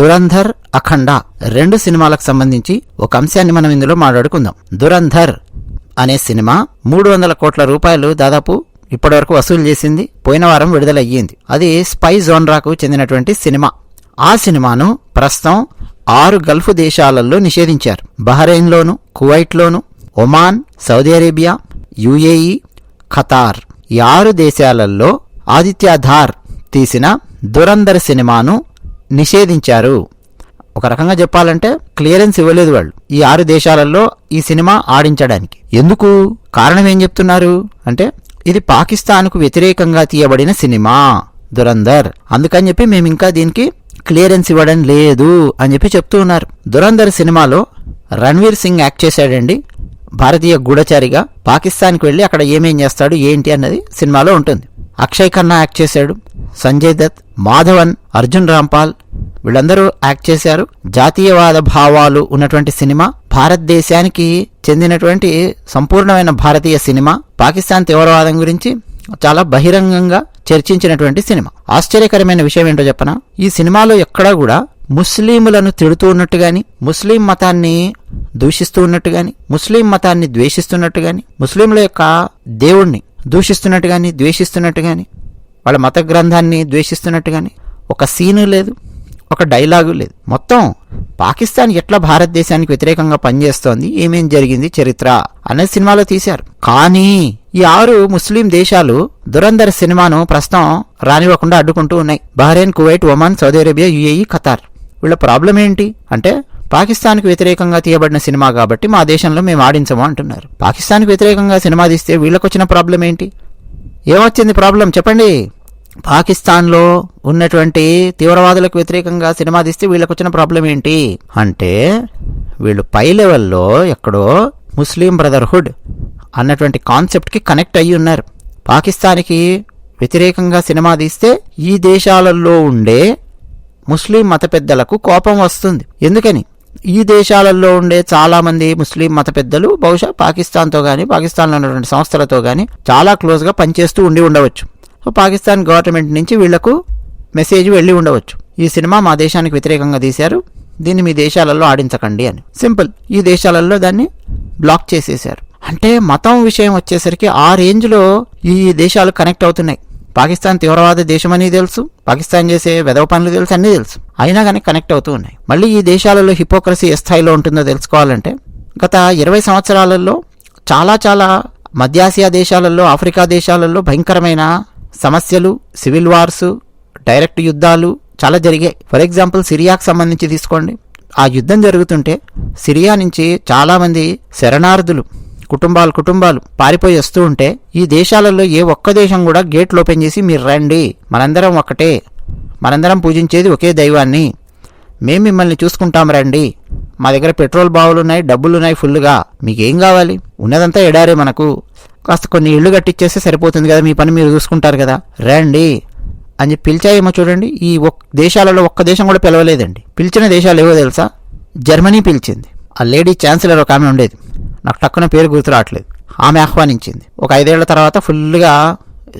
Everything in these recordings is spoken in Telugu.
దురంధర్ అఖండ రెండు సినిమాలకు సంబంధించి ఒక అంశాన్ని మనం ఇందులో మాట్లాడుకుందాం. దురంధర్ అనే సినిమా మూడు వందల కోట్ల రూపాయలు దాదాపు ఇప్పటివరకు వసూలు చేసింది. పోయిన వారం విడుదలయ్యింది. అది స్పై జోన్రాకు చెందినటువంటి సినిమా. ఆ సినిమాను ప్రస్తుతం ఆరు గల్ఫ్ దేశాలలో నిషేధించారు. బహ్రెయిన్లోను కువైట్లోను Oman Saudi Arabia UAE Qatar ఈ ఆరు దేశాలలో ఆదిత్యధార్ తీసిన దురంధర్ సినిమాను నిషేధించారు. ఒక రకంగా చెప్పాలంటే క్లియరెన్స్ ఇవ్వలేదు వాళ్ళు ఈ ఆరు దేశాలలో ఈ సినిమా ఆడించడానికి. ఎందుకు? కారణం ఏం చెప్తున్నారు? అంటే ఇది పాకిస్తాన్కు వ్యతిరేకంగా తీయబడిన సినిమా దురందర్ అందుకని చెప్పి మేము ఇంకా దీనికి క్లియరెన్స్ ఇవ్వడం లేదు అని చెప్పి చెప్తూ ఉన్నారు. దురందర్ సినిమాలో రణ్వీర్ సింగ్ యాక్ట్ చేశాడండి. భారతీయ గూఢచారిగా పాకిస్తాన్కి వెళ్ళి అక్కడ ఏమేం చేస్తాడు ఏంటి అన్నది సినిమాలో ఉంటుంది. అక్షయ్ ఖన్నా యాక్ట్ చేశాడు. సంజయ్ దత్ మాధవన్ అర్జున్ రాంపాల్ వీళ్ళందరూ యాక్ట్ చేశారు. జాతీయవాద భావాలు ఉన్నటువంటి సినిమా భారతదేశానికి చెందినటువంటి సంపూర్ణమైన భారతీయ సినిమా పాకిస్తాన్ తీవ్రవాదం గురించి చాలా బహిరంగంగా చర్చించినటువంటి సినిమా. ఆశ్చర్యకరమైన విషయం ఏంటో చెప్పనా? ఈ సినిమాలో ఎక్కడా కూడా ముస్లింలను తిడుతూ ఉన్నట్టు గాని ముస్లిం మతాన్ని దూషిస్తూ ఉన్నట్టు గాని ముస్లిం మతాన్ని ద్వేషిస్తున్నట్టు గాని ముస్లింల యొక్క దేవుణ్ణి దూషిస్తున్నట్టు గాని ద్వేషిస్తున్నట్టు గాని వాళ్ళ మత గ్రంథాన్ని ద్వేషిస్తున్నట్టు కానీ ఒక సీను లేదు ఒక డైలాగు లేదు. మొత్తం పాకిస్తాన్ ఎట్లా భారతదేశానికి వ్యతిరేకంగా పనిచేస్తోంది ఏమేం జరిగింది చరిత్ర అనే సినిమాలో తీశారు. కానీ ఈ ఆరు ముస్లిం దేశాలు దురంధర్ సినిమాను ప్రస్తుతం రానివ్వకుండా అడ్డుకుంటూ ఉన్నాయి. Bahrain Kuwait Oman Saudi Arabia UAE Qatar. వీళ్ళ ప్రాబ్లం ఏంటి? అంటే పాకిస్తాన్కు వ్యతిరేకంగా తీయబడిన సినిమా కాబట్టి మా దేశంలో మేము ఆడించము అంటున్నారు. పాకిస్తాన్కి వ్యతిరేకంగా సినిమా తీస్తే వీళ్ళకొచ్చిన ప్రాబ్లం ఏంటి? ఏమొచ్చింది ప్రాబ్లం చెప్పండి. పాకిస్తాన్లో ఉన్నటువంటి తీవ్రవాదులకు వ్యతిరేకంగా సినిమా తీస్తే వీళ్ళకి వచ్చిన ప్రాబ్లం ఏంటి? అంటే వీళ్ళు పై లెవెల్లో ఎక్కడో ముస్లిం బ్రదర్హుడ్ అన్నటువంటి కాన్సెప్ట్కి కనెక్ట్ అయ్యి ఉన్నారు. పాకిస్తాన్కి వ్యతిరేకంగా సినిమా తీస్తే ఈ దేశాలలో ఉండే ముస్లిం మత పెద్దలకు కోపం వస్తుంది. ఎందుకని? ఈ దేశాలలో ఉండే చాలా మంది ముస్లిం మత పెద్దలు బహుశా పాకిస్తాన్తో కానీ పాకిస్తాన్లో ఉన్నటువంటి సంస్థలతో కానీ చాలా క్లోజ్గా పనిచేస్తూ ఉండి ఉండవచ్చు. సో పాకిస్తాన్ గవర్నమెంట్ నుంచి వీళ్ళకు మెసేజ్ వెళ్ళి ఉండవచ్చు. ఈ సినిమా మా దేశానికి వ్యతిరేకంగా తీశారు. దీన్ని మీ దేశాలలో ఆడించకండి అని. సింపుల్. ఈ దేశాలలో దాన్ని బ్లాక్ చేసేశారు. అంటే మతం విషయం వచ్చేసరికి ఆ రేంజ్లో ఈ దేశాలు కనెక్ట్ అవుతున్నాయి. పాకిస్తాన్ తీవ్రవాద దేశమని తెలుసు పాకిస్తాన్ చేసే వెదవ పనులు తెలుసు అన్నీ తెలుసు. అయినా కానీ కనెక్ట్ అవుతూ ఉన్నాయి. మళ్ళీ ఈ దేశాలలో హిపోక్రసీ ఏ స్థాయిలో ఉంటుందో తెలుసుకోవాలంటే గత ఇరవై సంవత్సరాలలో చాలా చాలా మధ్యాసియా దేశాలలో ఆఫ్రికా దేశాలలో భయంకరమైన సమస్యలు సివిల్ వార్స్ డైరెక్ట్ యుద్ధాలు చాలా జరిగాయి. ఫర్ ఎగ్జాంపుల్ సిరియాకు సంబంధించి తీసుకోండి. ఆ యుద్ధం జరుగుతుంటే సిరియా నుంచి చాలామంది శరణార్థులు కుటుంబాలు కుటుంబాలు పారిపోయి వస్తూ ఉంటే ఈ దేశాలలో ఏ ఒక్క దేశం కూడా గేట్లు ఓపెన్ చేసి మీరు రండి మనందరం ఒకటే మనందరం పూజించేది ఒకే దైవాన్ని. మేము మిమ్మల్ని చూసుకుంటాం రండి. మా దగ్గర పెట్రోల్ బావులు ఉన్నాయి డబ్బులు ఉన్నాయి ఫుల్గా మీకేం కావాలి? ఉన్నదంతా ఎడారే మనకు. కాస్త కొన్ని ఇళ్ళు కట్టిచ్చేస్తే సరిపోతుంది కదా మీ పని మీరు చూసుకుంటారు కదా. రండి. అని చెప్పి పిలిచాయేమో చూడండి ఈ ఒక్ దేశాలలో ఒక్క దేశం కూడా పిలవలేదండి. పిలిచిన దేశాలు ఏవో తెలుసా? జర్మనీ పిలిచింది. ఆ లేడీ ఛాన్సలర్ ఒక ఆమె ఉండేది. నాకు టక్కున పేరు గుర్తు రావట్లేదు. ఆమె ఆహ్వానించింది. ఒక ఐదేళ్ళ తర్వాత ఫుల్గా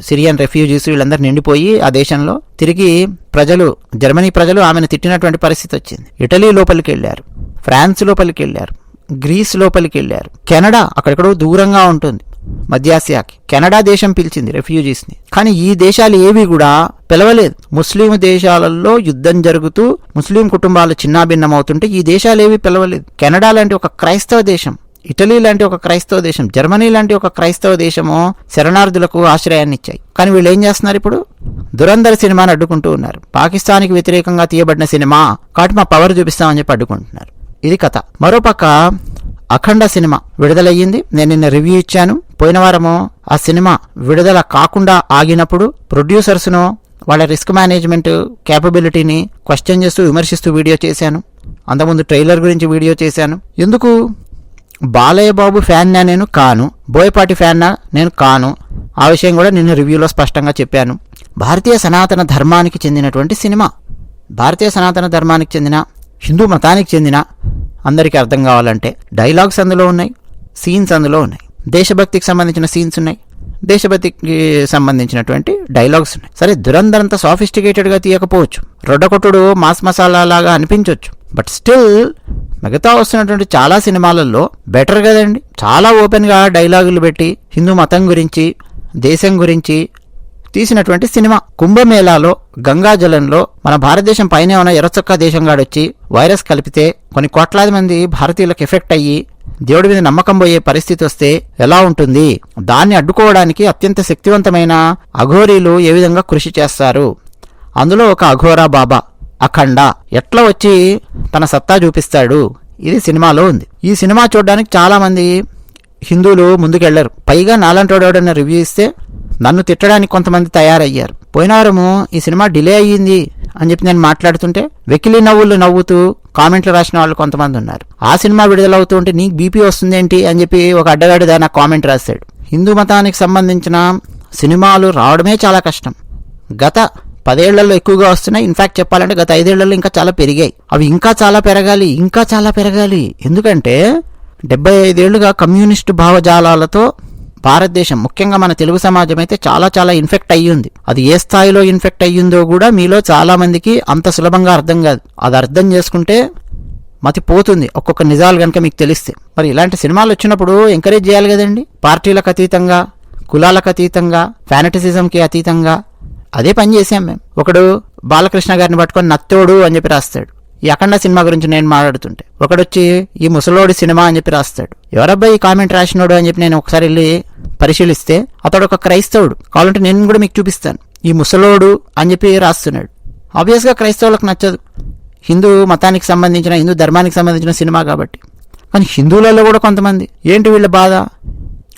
సిరియన్ రెఫ్యూజీస్ వీళ్ళందరూ నిండిపోయి ఆ దేశంలో తిరిగి ప్రజలు జర్మనీ ప్రజలు ఆమెను తిట్టినటువంటి పరిస్థితి వచ్చింది. ఇటలీ లోపలికి వెళ్ళారు. ఫ్రాన్స్ లోపలికి వెళ్ళారు. గ్రీస్ లోపలికి వెళ్ళారు. కెనడా అక్కడెక్కడో దూరంగా ఉంటుంది. మధ్యాసియాకి కెనడా దేశం పిలిచింది రెఫ్యూజీస్ని. కానీ ఈ దేశాలు ఏవి కూడా పిలవలేదు. ముస్లిం దేశాలలో యుద్ధం జరుగుతూ ముస్లిం కుటుంబాలు చిన్నాభిన్నమవుతుంటే ఈ దేశాలు ఏవి పిలవలేదు. కెనడా లాంటి ఒక క్రైస్తవ దేశం ఇటలీ లాంటి ఒక క్రైస్తవ దేశం జర్మనీ లాంటి ఒక క్రైస్తవ దేశము శరణార్థులకు ఆశ్రయాన్ని ఇచ్చాయి కానీ వీళ్ళు ఏం చేస్తున్నారు ఇప్పుడు? దురంధర్ సినిమాని అడ్డుకుంటూ ఉన్నారు. పాకిస్తాన్కి వ్యతిరేకంగా తీయబడిన సినిమా కాబట్టి మా పవర్ చూపిస్తామని చెప్పి అడ్డుకుంటున్నారు. ఇది కథ. మరోపక్క అఖండ సినిమా విడుదలయ్యింది. నేను నిన్న రివ్యూ ఇచ్చాను. పోయిన వారము ఆ సినిమా విడుదల కాకుండా ఆగినప్పుడు ప్రొడ్యూసర్స్ను వాళ్ళ రిస్క్ మేనేజ్మెంట్ క్యాపబిలిటీని క్వశ్చన్ చేస్తూ విమర్శిస్తూ వీడియో చేశాను. అంతకుముందు ట్రైలర్ గురించి వీడియో చేశాను. ఎందుకు? బాలయ్య బాబు ఫ్యాన్నా నేను కాను బోయపాటి ఫ్యాన్నా నేను కాను ఆ విషయం కూడా నిన్న రివ్యూలో స్పష్టంగా చెప్పాను. భారతీయ సనాతన ధర్మానికి చెందినటువంటి సినిమా. భారతీయ సనాతన ధర్మానికి చెందిన హిందూ మతానికి చెందిన అందరికీ అర్థం కావాలంటే డైలాగ్స్ అందులో ఉన్నాయి సీన్స్ అందులో ఉన్నాయి. దేశభక్తికి సంబంధించిన సీన్స్ ఉన్నాయి దేశభక్తికి సంబంధించినటువంటి డైలాగ్స్ ఉన్నాయి. సరే దురందరంత సాఫిస్టికేటెడ్గా తీయకపోవచ్చు. రొడ్డకొట్టుడు మాస్ మసాలా లాగా అనిపించవచ్చు బట్ స్టిల్ మిగతా వస్తున్నటువంటి చాలా సినిమాలలో బెటర్ కదండి. చాలా ఓపెన్గా డైలాగులు పెట్టి హిందూ మతం గురించి దేశం గురించి తీసినటువంటి సినిమా. కుంభమేళాలో గంగాజలంలో మన భారతదేశం పైనే ఉన్న ఎర్రచొక్క దేశం గాడొచ్చి వైరస్ కలిపితే కొన్ని కోట్లాది మంది భారతీయులకు ఎఫెక్ట్ అయ్యి దేవుడి మీద నమ్మకం పోయే పరిస్థితి వస్తే ఎలా ఉంటుంది? దాన్ని అడ్డుకోవడానికి అత్యంత శక్తివంతమైన అఘోరీలు ఏ విధంగా కృషి చేస్తారు? అందులో ఒక అఘోరా బాబా అఖండ. ఎట్లా వచ్చి తన సత్తా చూపిస్తాడు. ఇది సినిమాలో ఉంది. ఈ సినిమా చూడడానికి చాలామంది హిందువులు ముందుకెళ్ళరు. పైగా నాలంటి ఎవడన్నా రివ్యూ ఇస్తే నన్ను తిట్టడానికి కొంతమంది తయారయ్యారు. పోయిన వారము ఈ సినిమా డిలే అయ్యింది అని చెప్పి నేను మాట్లాడుతుంటే వెకిలి నవ్వులు నవ్వుతూ కామెంట్లు రాసిన వాళ్ళు కొంతమంది ఉన్నారు. ఆ సినిమా విడుదలవుతూ ఉంటే నీకు బీపీ వస్తుందేంటి అని చెప్పి ఒక అడ్డగాడిదా నాకు కామెంట్ రాశాడు. హిందూ మతానికి సంబంధించిన సినిమాలు రావడమే చాలా కష్టం. గత పదేళ్ళలో ఎక్కువగా వస్తున్నాయి. ఇన్ఫాక్ట్ చెప్పాలంటే గత ఐదేళ్ళలో ఇంకా చాలా పెరిగాయి. అవి ఇంకా చాలా పెరగాలి ఇంకా చాలా పెరగాలి. ఎందుకంటే డెబ్బై ఐదేళ్ళుగా కమ్యూనిస్టు భావజాలాలతో భారతదేశం ముఖ్యంగా మన తెలుగు సమాజం అయితే చాలా చాలా ఇన్ఫెక్ట్ అయ్యింది. అది ఏ స్థాయిలో ఇన్ఫెక్ట్ అయ్యిందో కూడా మీలో చాలా మందికి అంత సులభంగా అర్థం కాదు. అది అర్థం చేసుకుంటే మతి పోతుంది. ఒక్కొక్క నిజాలు కనుక మీకు తెలిస్తే. మరి ఇలాంటి సినిమాలు వచ్చినప్పుడు ఎంకరేజ్ చేయాలి కదండి. పార్టీలకు అతీతంగా కులాలకు అతీతంగా ఫ్యానటిసిజంకి అతీతంగా అదే పని చేసాం మేము. ఒకడు బాలకృష్ణ గారిని పట్టుకొని నత్తోడు అని చెప్పి రాస్తాడు. ఈ అఖండ సినిమా గురించి నేను మాట్లాడుతుంటే. ఒకడొచ్చి ఈ ముసలోడి సినిమా అని చెప్పి రాస్తాడు. ఎవరబ్బాయి ఈ కామెంట్ రాసినోడు అని చెప్పి నేను ఒకసారి వెళ్ళి పరిశీలిస్తే అతడు ఒక క్రైస్తవుడు. కావాలంటే నేను కూడా మీకు చూపిస్తాను. ఈ ముసలోడు అని చెప్పి రాస్తున్నాడు. ఆబ్వియస్గా క్రైస్తవులకు నచ్చదు. హిందూ మతానికి సంబంధించిన హిందూ ధర్మానికి సంబంధించిన సినిమా కాబట్టి. కానీ హిందువులలో కూడా కొంతమంది. ఏంటి వీళ్ళ బాధ?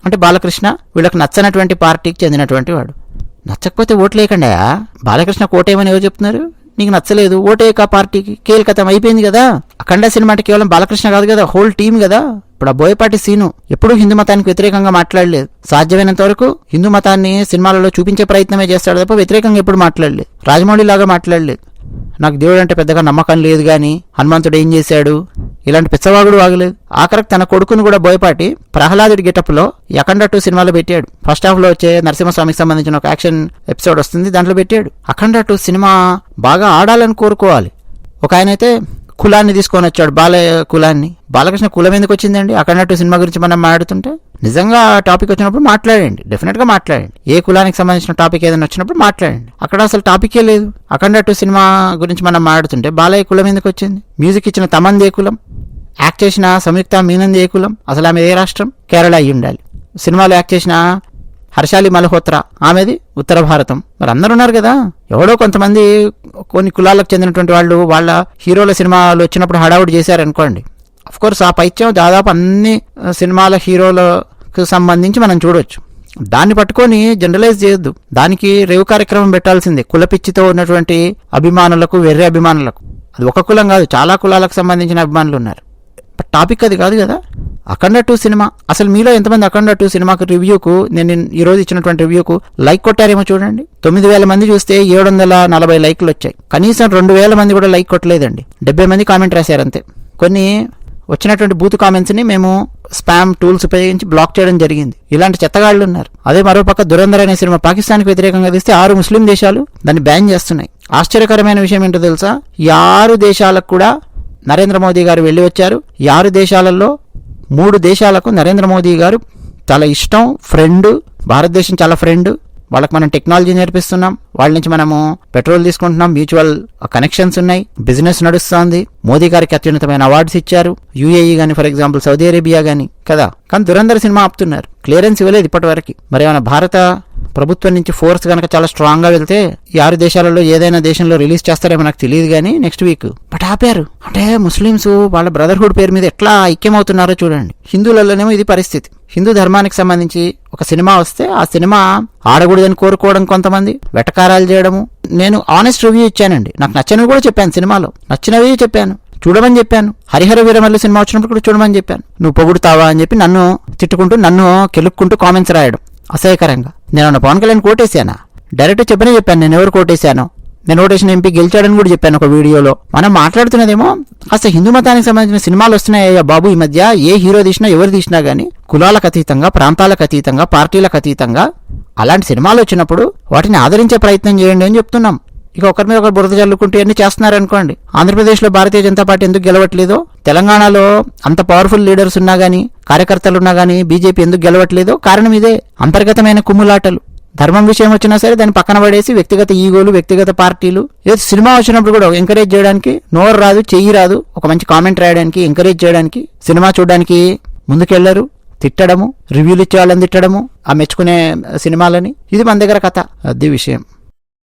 అంటే బాలకృష్ణ వీళ్ళకి నచ్చనటువంటి పార్టీకి చెందినటువంటి వాడు. నచ్చకపోతే ఓట్లేయకండా బాలకృష్ణ కోటేమని ఎవరు చెప్తున్నారు? నీకు నచ్చలేదు. ఓటేయక పార్టీకి కీలకతం అయిపోయింది కదా. అఖండ సినిమా అంటే కేవలం బాలకృష్ణ కాదు కదా హోల్ టీం కదా. ఇప్పుడు ఆ బోయపాటి సీను ఎప్పుడూ హిందూ మతానికి వ్యతిరేకంగా మాట్లాడలేదు. సాధ్యమైనంత వరకు హిందూ మతాన్ని సినిమాలలో చూపించే ప్రయత్నమే చేస్తాడు తప్ప వ్యతిరేకంగా ఎప్పుడు మాట్లాడలేదు. రాజమౌళి లాగా మాట్లాడలేదు. నాకు దేవుడు అంటే పెద్దగా నమ్మకం లేదు గాని హనుమంతుడు ఏం చేశాడు? ఇలాంటి పిచ్చవాగుడు వాగలేదు. ఆఖరికి తన కొడుకును కూడా బోయపాటి ప్రహ్లాదుడి గెటప్లో అఖండ టూ సినిమాలో పెట్టాడు. ఫస్ట్ హాఫ్లో వచ్చే నరసింహస్వామికి సంబంధించిన ఒక యాక్షన్ ఎపిసోడ్ వస్తుంది దాంట్లో పెట్టాడు. అఖండ టూ సినిమా బాగా ఆడాలని కోరుకోవాలి. ఒక ఆయన అయితే కులాన్ని తీసుకొని వచ్చాడు బాలయ్య కులాన్ని. బాలకృష్ణ కులం ఎందుకు వచ్చిందండి? అఖండ సినిమా గురించి మనం మాట్లాడుతుంటే నిజంగా టాపిక్ వచ్చినప్పుడు మాట్లాడండి. డెఫినెట్గా మాట్లాడండి. ఏ కులానికి సంబంధించిన టాపిక్ ఏదైనా వచ్చినప్పుడు మాట్లాడండి. అక్కడ అసలు టాపికే లేదు. అఖండ సినిమా గురించి మనం మాట్లాడుతుంటే బాలయ్య కులం ఎందుకు వచ్చింది? మ్యూజిక్ ఇచ్చిన తమంది ఏ కులం? యాక్ట్ చేసిన సంయుక్త మీనంది ఏ కులం? అసలు ఆమె ఏ రాష్ట్రం? కేరళ అయి ఉండాలి సినిమాలో యాక్ట్ చేసిన హర్షాలి మల్హోత్రా ఆమెది ఉత్తర భారతం. మరి అందరు ఉన్నారు కదా? ఎవడో కొంతమంది కొన్ని కులాలకు చెందినటువంటి వాళ్ళు వాళ్ళ హీరోల సినిమాలు వచ్చినప్పుడు హడావుడి చేశారనుకోండి. కోర్స్ ఆ పైత్యం దాదాపు అన్ని సినిమాల హీరోలకు సంబంధించి మనం చూడొచ్చు. దాన్ని పట్టుకొని జనరలైజ్ చేయొద్దు. దానికి రేవు కార్యక్రమం పెట్టాల్సిందే. కులపిచ్చితో ఉన్నటువంటి అభిమానులకు వెర్రి అభిమానులకు. అది ఒక కులం కాదు చాలా కులాలకు సంబంధించిన అభిమానులు ఉన్నారు. బట్ టాపిక్ అది కాదు కదా? Akhanda two cinema. అసలు మీలో ఎంతమంది అఖండ టూ సినిమాకు రివ్యూకు నేను ఈరోజు ఇచ్చినటువంటి రివ్యూకు లైక్ కొట్టారేమో చూడండి. తొమ్మిది వేల మంది చూస్తే ఏడు వందల నలభై లైక్లు వచ్చాయి. కనీసం రెండు వేల మంది కూడా లైక్ కొట్టలేదండి. డెబ్బై మంది కామెంట్ రాశారంతే. కొన్ని వచ్చినటువంటి బూత్ కామెంట్స్ని మేము స్పామ్ టూల్స్ ఉపయోగించి బ్లాక్ చేయడం జరిగింది. ఇలాంటి చెత్తగాళ్ళు ఉన్నారు. అదే మరోపక్క దురంధర్ అనే సినిమా పాకిస్తాన్కి వ్యతిరేకంగా తీస్తే ఆరు ముస్లిం దేశాలు దాన్ని బ్యాన్ చేస్తున్నాయి. ఆశ్చర్యకరమైన విషయం ఏంటో తెలుసా? ఈ ఆరు దేశాలకు కూడా నరేంద్ర మోదీ గారు వెళ్ళి వచ్చారు. ఈ ఆరు దేశాలలో మూడు దేశాలకు నరేంద్ర మోదీ గారు చాలా ఇష్టం ఫ్రెండ్ భారతదేశం చాలా ఫ్రెండ్. వాళ్ళకి మనం టెక్నాలజీ నేర్పిస్తున్నాం. వాళ్ళ నుంచి మనము పెట్రోల్ తీసుకుంటున్నాం. మ్యూచువల్ కనెక్షన్స్ ఉన్నాయి. బిజినెస్ నడుస్తోంది. మోదీ గారికి అత్యున్నతమైన అవార్డ్స్ ఇచ్చారు. యూఏఈ గాని ఫర్ ఎగ్జాంపుల్ సౌదీ అరేబియా గాని కదా? కానీ దురందర సినిమా ఆపుతున్నారు. క్లియరెన్స్ ఇవ్వలేదు ఇప్పటి వరకు మరి ఏమైనా భారత ప్రభుత్వం నుంచి ఫోర్స్ కనుక చాలా స్ట్రాంగ్గా వెళ్తే ఈ ఆరు దేశాలలో ఏదైనా దేశంలో రిలీజ్ చేస్తారేమో నాకు తెలియదు కానీ నెక్స్ట్ వీక్ బట్ ఆపారు. అంటే ముస్లిమ్స్ వాళ్ళ బ్రదర్హుడ్ పేరు మీద ఎట్లా ఐక్యమవుతున్నారో చూడండి. హిందువులలోనేమో ఇది పరిస్థితి. హిందూ ధర్మానికి సంబంధించి ఒక సినిమా వస్తే ఆ సినిమా ఆడకూడదని కోరుకోవడం కొంతమంది వెటకారాలు చేయడము. నేను ఆనెస్ట్ రివ్యూ ఇచ్చానండి. నాకు నచ్చనివి కూడా చెప్పాను సినిమాలో. నచ్చినవి చెప్పాను. చూడమని చెప్పాను. హరిహర వీరమల్లి సినిమా వచ్చినప్పుడు కూడా చూడమని చెప్పాను. నువ్వు పొగుడుతావా అని చెప్పి నన్ను తిట్టుకుంటూ నన్ను కెలుక్కుంటూ కామెంట్స్ రాయడం. అసహ్యకరంగా. నేను నా పవన్ కళ్యాణ్ కోటేశానా? డైరెక్ట్ చెప్పనే చెప్పాను నేను ఎవరు కోటేశాను? నేను ఓటేసిన ఎంపీ గెలిచాడని కూడా చెప్పాను ఒక వీడియోలో. మనం మాట్లాడుతున్నదేమో కాస్త హిందూ మతానికి సంబంధించిన సినిమాలు వస్తున్నాయ్యా బాబు ఈ మధ్య. ఏ హీరో తీసినా ఎవరు తీసినా గానీ కులాలకు అతీతంగా ప్రాంతాలకు అతీతంగా పార్టీలకు అతీతంగా అలాంటి సినిమాలు వచ్చినప్పుడు వాటిని ఆదరించే ప్రయత్నం చేయండి అని చెప్తున్నాం. ఇక ఒకరి మీద ఒకరు బురద చల్లుకుంటూ అన్ని చేస్తున్నారనుకోండి. ఆంధ్రప్రదేశ్లో భారతీయ జనతా పార్టీ ఎందుకు గెలవట్లేదో తెలంగాణలో అంత పవర్ఫుల్ లీడర్స్ ఉన్నా గానీ కార్యకర్తలు ఉన్నా కానీ బీజేపీ ఎందుకు గెలవట్లేదో కారణం ఇదే. అంతర్గతమైన కుమ్ములాటలు. ధర్మం విషయం వచ్చినా సరే దాన్ని పక్కన పడేసి వ్యక్తిగత ఈగోలు వ్యక్తిగత పార్టీలు. ఏదో సినిమా వచ్చినప్పుడు కూడా ఎంకరేజ్ చేయడానికి నోరు రాదు చెయ్యి రాదు. ఒక మంచి కామెంట్ రాయడానికి ఎంకరేజ్ చేయడానికి సినిమా చూడడానికి ముందుకెళ్ళరు. తిట్టడము రివ్యూలు ఇచ్చే వాళ్ళని తిట్టడము ఆ మెచ్చుకునే సినిమాలని. ఇది మన దగ్గర కథ. అది విషయం.